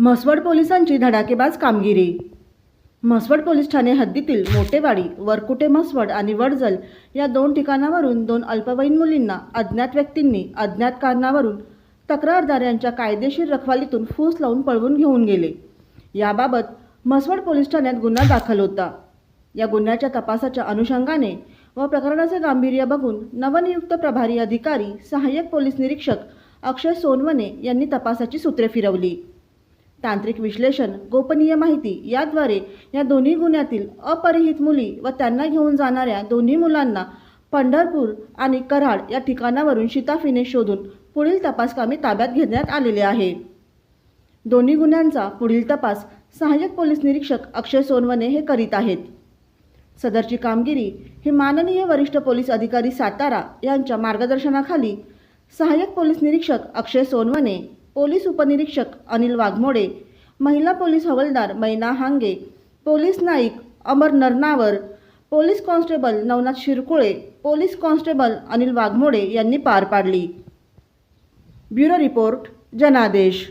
म्हसवड पोलिसांची धडाकेबाज कामगिरी. म्हसवड पोलीस ठाणे हद्दीतील मोठेवाडी वरकुटे म्हसवड आणि वडजल या दोन ठिकाणावरून दोन अल्पवयीन मुलींना अज्ञात व्यक्तींनी अज्ञात कारणावरून तक्रारदार यांच्या कायदेशीर रखवालीतून फूस लावून पळवून घेऊन गेले. याबाबत म्हसवड पोलीस ठाण्यात गुन्हा दाखल होता. या गुन्ह्याच्या तपासाच्या अनुषंगाने व प्रकरणाचे गांभीर्य बघून नवनियुक्त प्रभारी अधिकारी सहाय्यक पोलीस निरीक्षक अक्षय सोनवणे यांनी तपासाची सूत्रे फिरवली. तांत्रिक विश्लेषण गोपनीय माहिती याद्वारे या दोन्ही गुन्ह्यातील अपरिहित मुली व त्यांना घेऊन जाणाऱ्या दोन्ही मुलांना पंढरपूर आणि कराड या ठिकाणावरून शिताफीने शोधून पुढील तपासकामी ताब्यात घेण्यात आलेले आहे. दोन्ही गुन्ह्यांचा पुढील तपास सहाय्यक पोलीस निरीक्षक अक्षय सोनवणे हे करीत आहेत. सदरची कामगिरी ही माननीय वरिष्ठ पोलीस अधिकारी सातारा यांच्या मार्गदर्शनाखाली सहाय्यक पोलीस निरीक्षक अक्षय सोनवणे पोलीस उपनिरीक्षक अनिल वाघमोडे महिला पोलीस हवालदार Maina Hange police Naik Amar Narnavar police constable Navnath Shirkule police constable Anil Waghmode यांनी पार पाडली. ब्युरो रिपोर्ट जनादेश.